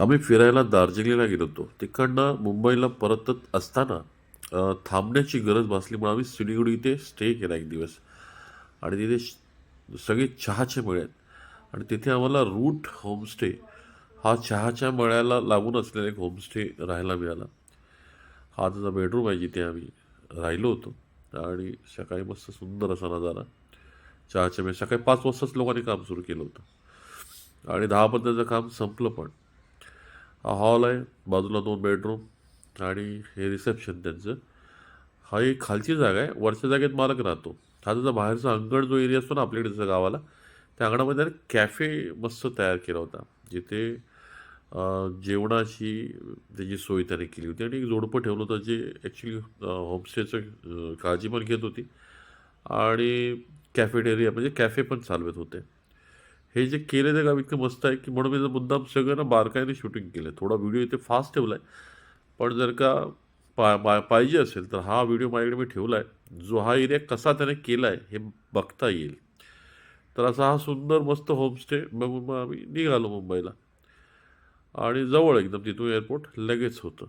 आम्ही फिरायला दार्जिलिंगला गेलो होतो. तिकडनं मुंबईला परतत असताना थांबण्याची गरज भासली म्हणून आम्ही सिलिगुडी इथे स्टे केला एक दिवस. आणि तिथे श- सगळे चहाचे मळे आहेत. आणि तिथे आम्हाला रूट होमस्टे हा चहाच्या मळ्याला लागून असलेला एक होमस्टे राहायला मिळाला. हा त्याचा बेडरूम आहे जिथे आम्ही राहिलो होतो. आणि सकाळी मस्त सुंदर असा नजारा. चहाच्या मेळ सकाळी पाच वाजताच लोकांनी काम सुरू केलं होतं. आणि दहापर्यंतचं काम संपलं पण. हा हॉल आहे बाजूला दोन बेडरूम आणि हे रिसेप्शन त्यांचं. हा एक खालची जागा आहे वरच्या जागेत मालक राहतो. हा त्याचा बाहेरचा अंगण जो एरिया असतो ना आपल्या जसं गावाला त्या अंगणामध्ये त्याने कॅफे मस्त तयार केला होता. जिथे जेवणाची त्याची सोय त्याने केली होती आणि एक जोडपं ठेवलं होतं जे ॲक्च्युली होमस्टेचं काळजी पण घेत होती. आणि कॅफेटेरिया म्हणजे कॅफे पण चालवत होते. हे जे केले ते काम इतकं मस्त आहे की म्हणून मी जर मुद्दाम सगळं ना बारकाईने शूटिंग केलं थोडा व्हिडिओ इथे फास्ट ठेवला आहे पण जर का पा पा पाहिजे असेल तर हा व्हिडिओ माझ्याकडे मी ठेवला आहे जो हा एरिया कसा त्याने केला आहे हे बघता येईल. तर असा हा सुंदर मस्त होमस्टे बघून मग आम्ही निघालो मुंबईला. आणि जवळ एकदम तिथून एअरपोर्ट लगेच होतं.